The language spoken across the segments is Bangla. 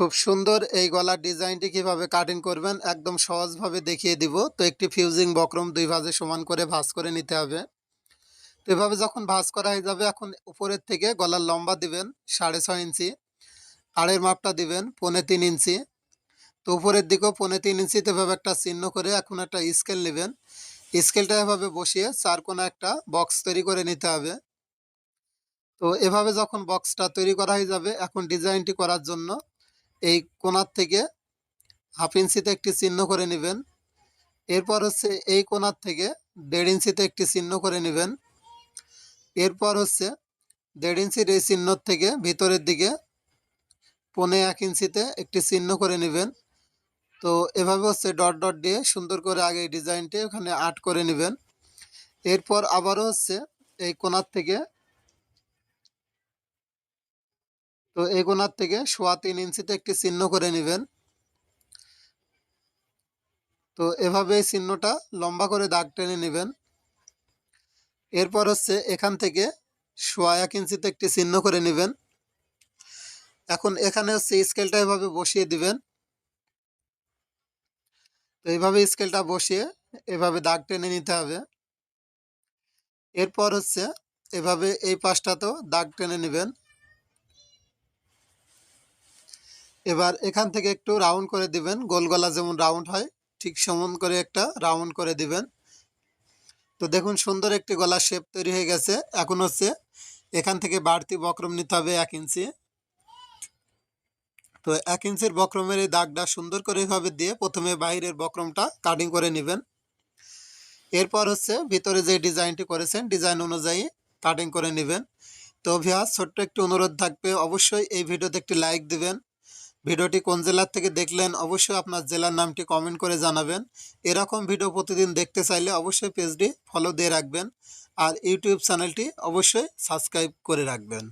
খুব সুন্দর এই গলার ডিজাইনটি কীভাবে কাটিং করবেন একদম সহজভাবে দেখিয়ে দিব। তো একটি ফিউজিং বক্রম দুই ভাজে সমান করে ভাঁজ করে নিতে হবে। তো এভাবে যখন ভাঁজ করা হয়ে যাবে, এখন উপরের থেকে গলার লম্বা দিবেন সাড়ে ছয় ইঞ্চি, আড়ের মাপটা দিবেন পৌনে তিন ইঞ্চি। তো উপরের দিকেও পৌনে তিন ইঞ্চিতে এভাবে একটা চিহ্ন করে এখন একটা স্কেল নেবেন। স্কেলটা এভাবে বসিয়ে চার কোনো একটা বক্স তৈরি করে নিতে হবে। তো এভাবে যখন বক্সটা তৈরি করা হয়ে যাবে, এখন ডিজাইনটি করার জন্য এই কোণার থেকে হাফ ইঞ্চিতে একটি চিহ্ন করে নেবেন। এরপর হচ্ছে এই কোণার থেকে দেড় ইঞ্চিতে একটি চিহ্ন করে নেবেন। এরপর হচ্ছে দেড় ইঞ্চির এই চিহ্নর থেকে ভিতরের দিকে পনে এক ইঞ্চিতে একটি চিহ্ন করে নেবেন। তো এভাবে হচ্ছে ডট ডট দিয়ে সুন্দর করে আগে এই ডিজাইনটি ওখানে আর্ট করে নেবেন। এরপর আবারও হচ্ছে এই কোণার থেকে তো কোণার থেকে সোয়া তিন ইঞ্চিতে একটি চিহ্ন করে নেবেন। তো এভাবে এই চিহ্নটা লম্বা করে দাগ টেনে নেবেন। এরপর হচ্ছে এখান থেকে সোয়া এক ইঞ্চিতে একটি চিহ্ন করে নেবেন। এখন এখানে হচ্ছে স্কেলটা এভাবে বসিয়ে দিবেন। তো এইভাবে স্কেলটা বসিয়ে এভাবে দাগ টেনে নিতে হবে। এরপর হচ্ছে এভাবে এই পাশটাতেও দাগ টেনে নেবেন। এবার এখান থেকে একটু রাউন্ড করে দিবেন। গোল গলা যেমন রাউন্ড হয়, ঠিক সমান করে একটা রাউন্ড করে দিবেন। তো দেখুন সুন্দর একটি গলার শেপ তৈরি হয়ে গেছে। এখন হচ্ছে এখান থেকে বাড়তি বক্রম নিতে হবে এক ইঞ্চি। তো এক ইঞ্চির বক্রমের এই দাগটা সুন্দর করে এভাবে দিয়ে প্রথমে বাইরের বক্রমটা কাটিং করে নেবেন। এরপর হচ্ছে ভিতরে যে ডিজাইনটি করেছেন, ডিজাইন অনুযায়ী কাটিং করে নেবেন। তো ভিয়া ছোট্ট একটি অনুরোধ থাকবে। অবশ্যই এই ভিডিওতে একটি লাইক দিবেন। ভিডিওটি কোন জেলার থেকে দেখলেন অবশ্যই আপনার জেলার নামটি কমেন্ট করে জানাবেন। এরকম ভিডিও প্রতিদিন দেখতে চাইলে অবশ্যই পেজটি ফলো দিয়ে রাখবেন। আর ইউটিউব চ্যানেলটি অবশ্যই সাবস্ক্রাইব করে রাখবেন।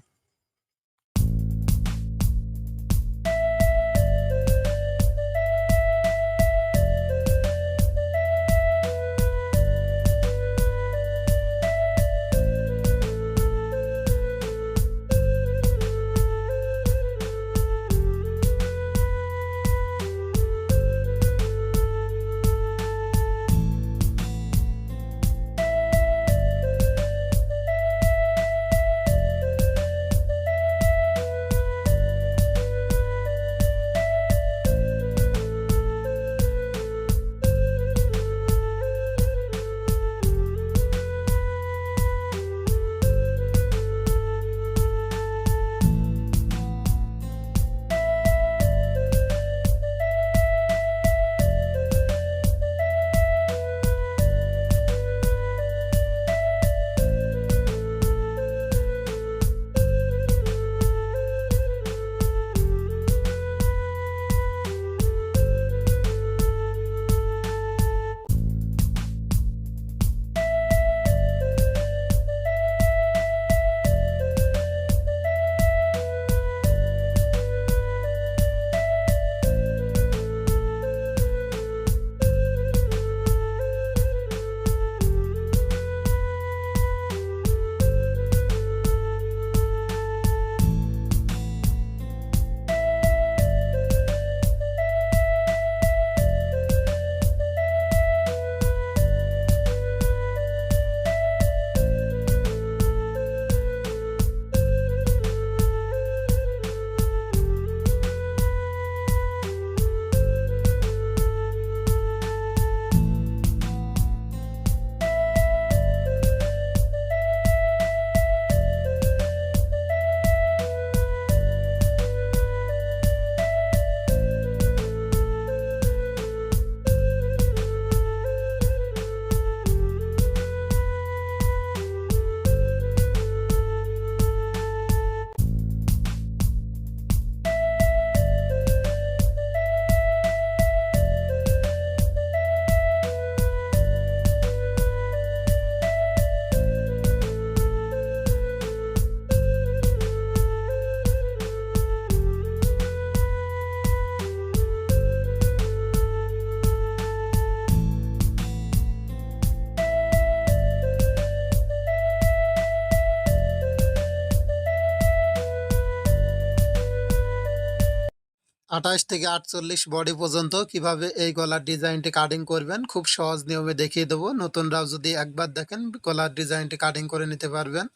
আঠাশ থেকে আটচল্লিশ বডি পর্যন্ত কীভাবে এই গলার ডিজাইনটি কাটিং করবেন, খুব সহজ নিয়মে দেখিয়ে দেবো। নতুনরাও যদি একবার দেখেন, গলার ডিজাইনটি কাটিং করে নিতে পারবেন।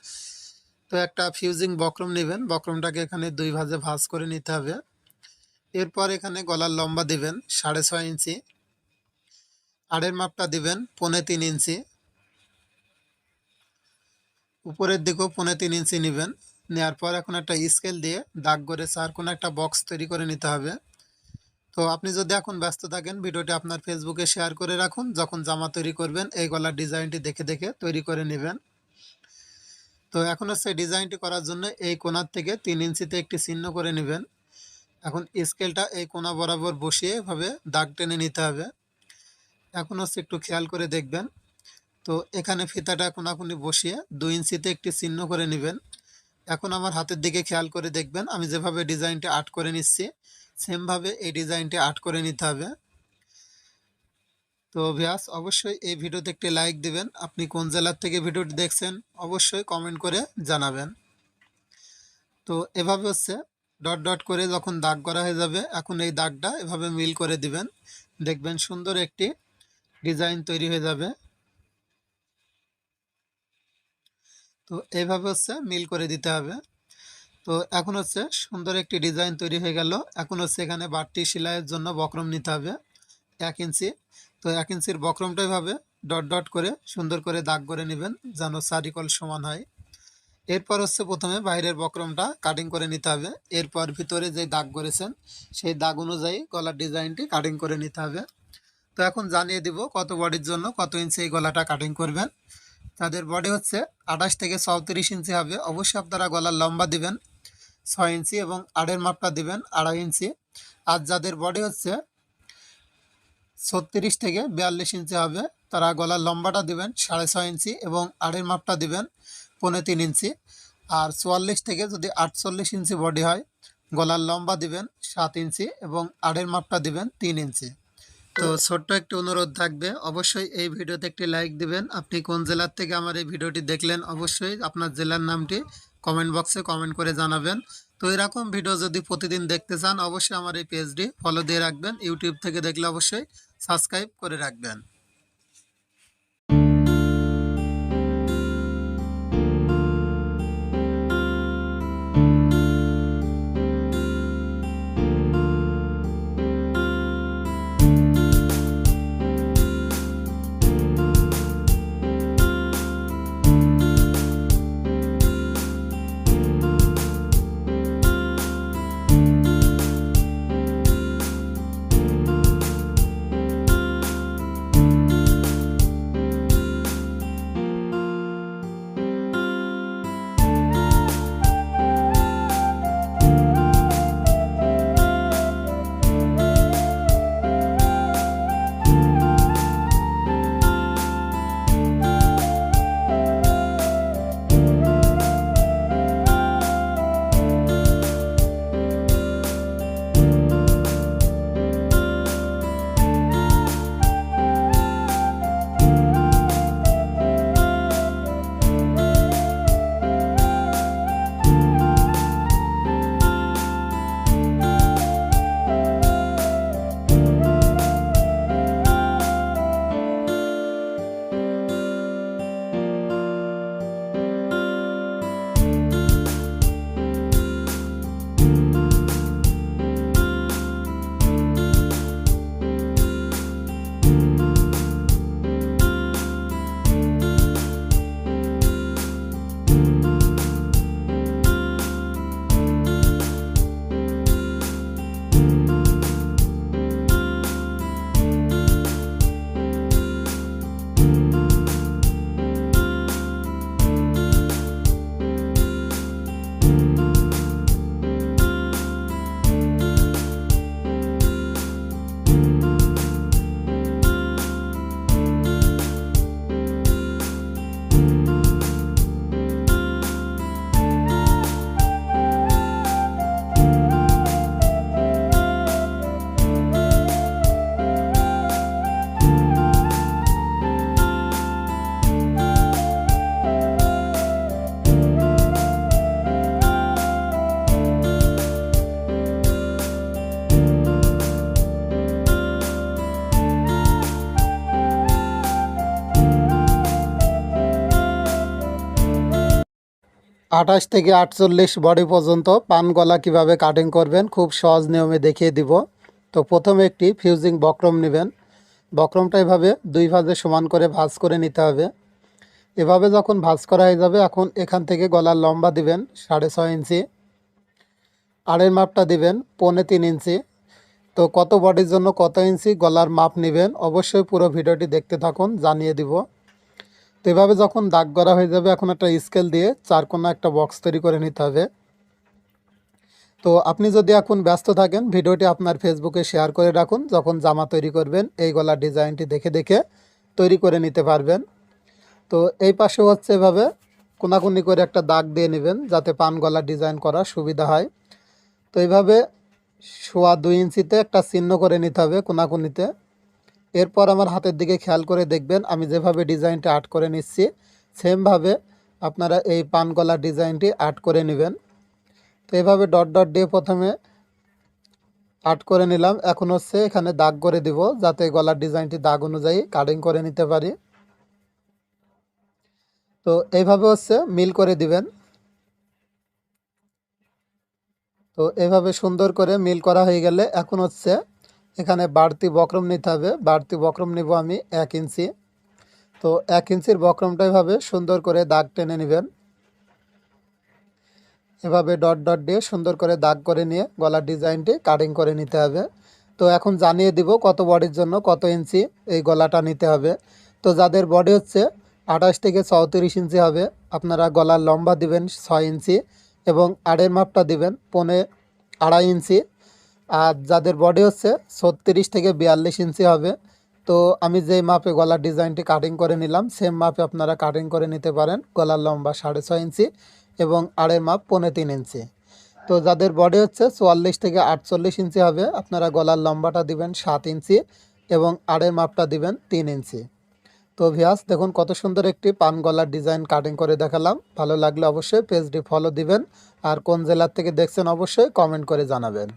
তো একটা ফিউজিং বক্রম নেবেন, বক্রমটাকে এখানে দুই ভাজে ভাজ করে নিতে হবে। এরপর এখানে গলার লম্বা দিবেন, সাড়ে ছয় ইঞ্চি আড়ের মাপটা দিবেন, পনে তিন ইঞ্চি উপরের দিকেও পনে তিন ইঞ্চি নেবেন। নেওয়ার পর এখন একটা স্কেল দিয়ে দাগ করে চার কোনো একটা বক্স তৈরি করে নিতে হবে। তো আপনি যদি এখন ব্যস্ত থাকেন, ভিডিওটি আপনার ফেসবুকে শেয়ার করে রাখুন। যখন জামা তৈরি করবেন, এই গলার ডিজাইনটি দেখে দেখে তৈরি করে নেবেন। তো এখন হচ্ছে ডিজাইনটি করার জন্য এই কোনার থেকে তিন ইঞ্চিতে একটি চিহ্ন করে নেবেন। এখন স্কেলটা এই কোনা বরাবর বসিয়ে এভাবে দাগ টেনে নিতে হবে। এখন হচ্ছে একটু খেয়াল করে দেখবেন। তো এখানে ফিতাটা কোনাকুনি বসিয়ে দুই ইঞ্চিতে একটি চিহ্ন করে নেবেন। এখন আমার হাতের দিকে খেয়াল করে দেখবেন, আমি যেভাবে ডিজাইনটি আর্ট করে নিচ্ছি, সেমভাবে এই ডিজাইনটি আর্ট করে নিতে হবে। তো ভিয়াস অবশ্যই এই ভিডিওতে একটি লাইক দিবেন। আপনি কোন জেলার থেকে ভিডিওটি দেখছেন, অবশ্যই কমেন্ট করে জানাবেন। তো এভাবে হচ্ছে, ডট ডট করে যখন দাগ করা হয়ে যাবে, এখন এই দাগটা এভাবে মিল করে দিবেন। দেখবেন সুন্দর একটি ডিজাইন তৈরি হয়ে যাবে। তো এইভাবে হচ্ছে মিল করে দিতে হবে। তো এখন হচ্ছে সুন্দর একটি ডিজাইন তৈরি হয়ে গেল। এখন হচ্ছে এখানে বাড়তি সেলাইয়ের জন্য বক্রম নিতে হবে। এক ইঞ্চি। তো এক ইঞ্চির বক্রমটা এভাবে ডট ডট করে সুন্দর করে দাগ করে নেবেন যেন সারিকল সমান হয়। এরপর হচ্ছে প্রথমে বাইরের বক্রমটা কাটিং করে নিতে হবে। এরপর ভিতরে যে দাগ করেছেন, সেই দাগ অনুযায়ী গলার ডিজাইনটি কাটিং করে নিতে হবে। তো এখন জানিয়ে দিব কত বডির জন্য কত ইঞ্চি এই গলাটা কাটিং করবেন। তাদের বডি হচ্ছে আঠাশ থেকে চৌত্রিশ ইঞ্চি হবে। অবশ্যই আপনারা গলার লম্বা দিবেন, ছয় ইঞ্চি এবং আড়ের মাপটা দিবেন, আড়াই ইঞ্চি। আর যাদের বডি হচ্ছে ছত্রিশ থেকে বিয়াল্লিশ ইঞ্চি হবে, তারা গলার লম্বাটা দিবেন, সাড়ে ছয় ইঞ্চি এবং আড়ের মাপটা দিবেন, পৌনে তিন ইঞ্চি। আর চুয়াল্লিশ থেকে যদি আটচল্লিশ ইঞ্চি বডি হয়, গলার লম্বা দিবেন, সাত ইঞ্চি এবং আড়ের মাপটা দিবেন, তিন ইঞ্চি। তো ছোট্ট একটি অনুরোধ থাকবে। অবশ্যই এই ভিডিওতে একটি লাইক দিবেন। আপনি কোন জেলার থেকে আমার এই ভিডিওটি দেখলেন, অবশ্যই আপনার জেলার নামটি কমেন্ট বক্সে কমেন্ট করে জানাবেন। তো এরকম ভিডিও যদি প্রতিদিন দেখতে চান, অবশ্যই আমার এই পেজটি ফলো দিয়ে রাখবেন। ইউটিউব থেকে দেখলে অবশ্যই সাবস্ক্রাইব করে রাখবেন। আঠাশ থেকে আটচল্লিশ বডি পর্যন্ত পান গলা কীভাবে কাটিং করবেন খুব সহজ নিয়মে দেখিয়ে দিব। তো প্রথমে একটি ফিউজিং বক্রম নেবেন। বক্রমটা এভাবে দুই ভাজে সমান করে ভাঁজ করে নিতে হবে। এভাবে যখন ভাঁজ করা হয়ে যাবে, এখন এখান থেকে গলার লম্বা দিবেন সাড়ে ছয় ইঞ্চি। আড়ের মাপটা দিবেন পৌনে তিন ইঞ্চি। তো কত বডির জন্য কত ইঞ্চি গলার মাপ নেবেন অবশ্যই পুরো ভিডিওটি দেখতে থাকুন, জানিয়ে দিব। তো এভাবে যখন দাগ করা হয়ে যাবে, এখন একটা স্কেল দিয়ে চার কোনা একটা বক্স তৈরি করে নিতে হবে। তো আপনি যদি এখন ব্যস্ত থাকেন, ভিডিওটি আপনার ফেসবুকে শেয়ার করে রাখুন। যখন জামা তৈরি করবেন, এই গলার ডিজাইনটি দেখে দেখে তৈরি করে নিতে পারবেন। তো এই পাশে হচ্ছে এভাবে কোনাকুনি করে একটা দাগ দিয়ে নেবেন, যাতে পান গলার ডিজাইন করা সুবিধা হয়। তো এইভাবে সোয়া দুই ইঞ্চিতে একটা চিহ্ন করে নিতে হবে কোনাকুনিতে। এরপর আমার হাতের দিকে খেয়াল করে দেখবেন আমি যেভাবে ডিজাইনটা আর্ট করে নিচ্ছি, সেমভাবে আপনারা এই পান গলার ডিজাইনটি আর্ট করে নেবেন। তো এভাবে ডট ডট দিয়ে প্রথমে আর্ট করে নিলাম। এখন হচ্ছে এখানে দাগ করে দিব যাতে গলার ডিজাইনটি দাগ অনুযায়ী কাটিং করে নিতে পারি। তো এইভাবে হচ্ছে মিল করে দিবেন। তো এভাবে সুন্দর করে মিল করা হয়ে গেলে এখন হচ্ছে এখানে বাড়তি বক্রম নিতে হবে। বাড়তি বক্রম নিব আমি এক ইঞ্চি। তো এক ইঞ্চির বক্রমটা এভাবে সুন্দর করে দাগ টেনে নেবেন। এভাবে ডট ডট দিয়ে সুন্দর করে দাগ করে নিয়ে গলার ডিজাইনটি কাটিং করে নিতে হবে। তো এখন জানিয়ে দিব কত বডির জন্য কত ইঞ্চি এই গলাটা নিতে হবে। তো যাদের বডি হচ্ছে আঠাশ থেকে চৌত্রিশ ইঞ্চি হবে, আপনারা গলার লম্বা দিবেন ছয় ইঞ্চি এবং আড়ের মাপটা দিবেন পনে আড়াই ইঞ্চি। আর যাদের বডি হচ্ছে ছত্রিশ থেকে বিয়াল্লিশ ইঞ্চি হবে, তো আমি যেই মাপে গলার ডিজাইনটি কাটিং করে নিলাম সেম মাপে আপনারা কাটিং করে নিতে পারেন। গলার লম্বা সাড়ে ছয় ইঞ্চি এবং আড়ের মাপ পনে তিন ইঞ্চি। তো যাদের বডি হচ্ছে চুয়াল্লিশ থেকে আটচল্লিশ ইঞ্চি হবে, আপনারা গলার লম্বাটা দিবেন সাত ইঞ্চি এবং আড়ের মাপটা দিবেন তিন ইঞ্চি। তো ভিয়াস দেখুন কত সুন্দর একটি পান গলার ডিজাইন কাটিং করে দেখালাম। ভালো লাগলে অবশ্যই পেজটি ফলো দিবেন। আর কোন জেলার থেকে দেখছেন অবশ্যই কমেন্ট করে জানাবেন।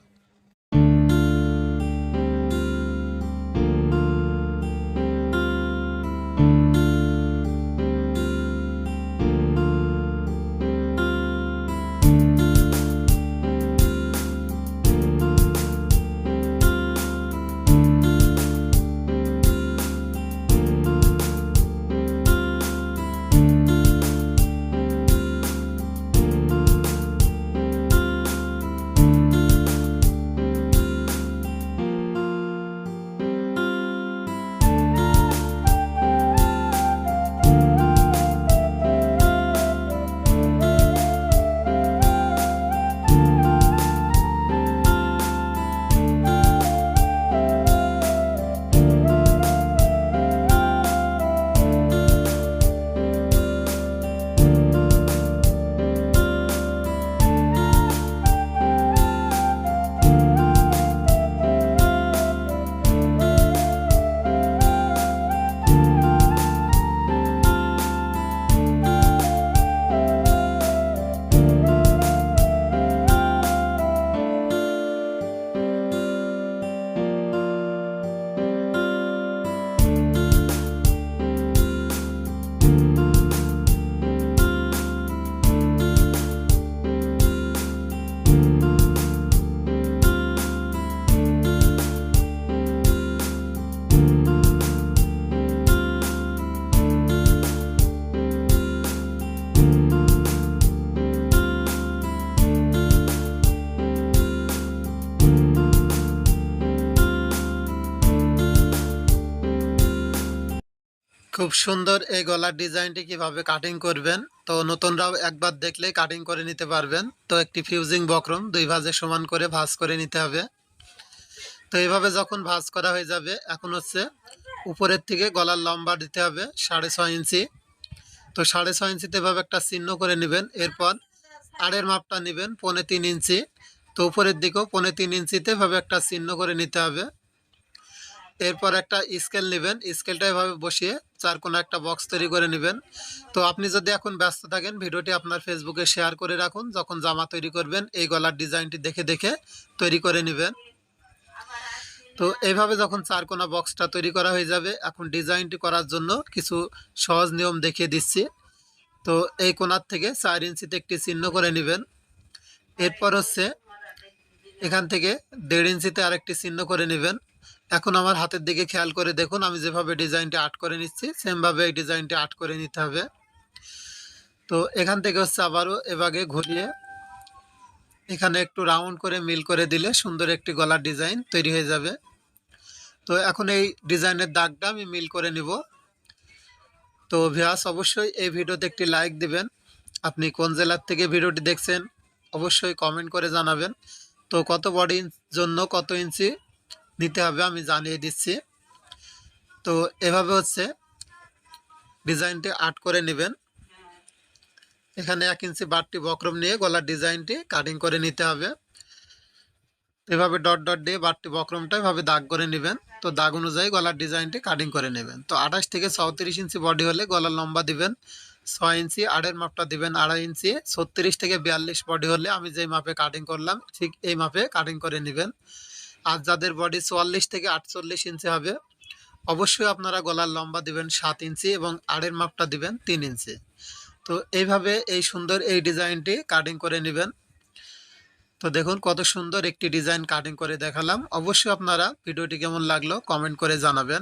খুব সুন্দর এই গলার ডিজাইনটি কীভাবে কাটিং করবেন? তো নতুনরাও একবার দেখলেই কাটিং করে নিতে পারবেন। তো একটি ফিউজিং বক্রম, দুই ভাজে সমান করে ভাজ করে নিতে হবে। তো এইভাবে যখন ভাঁজ করা হয়ে যাবে, এখন হচ্ছে উপরের থেকে গলার লম্বা দিতে হবে সাড়ে ছয় ইঞ্চি। তো সাড়ে ছয় ইঞ্চিতে এভাবে একটা চিহ্ন করে নেবেন। এরপর আড়ের মাপটা নেবেন, পৌনে তিন ইঞ্চি। তো উপরের দিকেও পৌনে তিন ইঞ্চিতে এভাবে একটা চিহ্ন করে নিতে হবে। এরপর একটা স্কেল নেবেন স্কেলটা এভাবে বসিয়ে চার কোনো একটা বক্স তৈরি করে নেবেন। তো আপনি যদি এখন ব্যস্ত থাকেন, ভিডিওটি আপনার ফেসবুকে শেয়ার করে রাখুন, যখন জামা তৈরি করবেন, এই গলার ডিজাইনটি দেখে দেখে তৈরি করে নেবেন। তো এইভাবে যখন চার কোনা বক্সটা তৈরি করা হয়ে যাবে, এখন ডিজাইনটি করার জন্য কিছু সহজ নিয়ম দেখিয়ে দিচ্ছি। তো এই কোণার থেকে চার ইঞ্চিতে একটি চিহ্ন করে নেবেন। এরপর হচ্ছে এখান থেকে দেড় ইঞ্চিতে আরেকটি চিহ্ন করে নেবেন। এখন আমার হাতের দিকে খেয়াল করে দেখুন, আমি যেভাবে ডিজাইনটি আর্ট করে নিচ্ছি, সেমভাবে এই ডিজাইনটি আর্ট করে নিতে হবে। তো এখান থেকে হচ্ছে আবারও এভাবে ঘুরিয়ে এখানে একটু রাউন্ড করে মিল করে দিলে সুন্দর একটি গলার ডিজাইন তৈরি হয়ে যাবে। তো এখন এই ডিজাইনের দাগটা আমি মিল করে নিব। তো ভিয়াস অবশ্যই এই ভিডিওতে একটি লাইক দিবেন। আপনি কোন জেলার থেকে ভিডিওটি দেখছেন, অবশ্যই কমেন্ট করে জানাবেন। তো কত বডি জন্য কত ইঞ্চি নিতে হবে, আমি জানিয়ে দিচ্ছি। তো এভাবে হচ্ছে ডিজাইনটি আর্ট করে নেবেন। এখানে এক ইঞ্চি বাড়তি বক্রম নিয়ে গলার ডিজাইনটি কাটিং করে নিতে হবে। এভাবে ডট ডট দিয়ে বাড়তি বক্রমটা এভাবে দাগ করে নেবেন। তো দাগ অনুযায়ী গলার ডিজাইনটি কাটিং করে নেবেন। তো আঠাশ থেকে চৌত্রিশ ইঞ্চি বডি হলে গলার লম্বা দিবেন, ছয় ইঞ্চি আড়ের মাপটা দিবেন, আড়াই ইঞ্চি ছত্রিশ থেকে বিয়াল্লিশ বডি হলে আমি যেই মাপে কাটিং করলাম, ঠিক এই মাপে কাটিং করে নেবেন। আর যাদের বডি চুয়াল্লিশ থেকে আটচল্লিশ ইঞ্চি হবে, অবশ্যই আপনারা গলার লম্বা দিবেন সাত ইঞ্চি এবং আড়ের মাপটা দিবেন তিন ইঞ্চি। তো এইভাবে এই সুন্দর এই ডিজাইনটি কাটিং করে নেবেন। তো দেখুন কত সুন্দর একটি ডিজাইন কাটিং করে দেখালাম। অবশ্যই আপনারা ভিডিওটি কেমন লাগল কমেন্ট করে জানাবেন।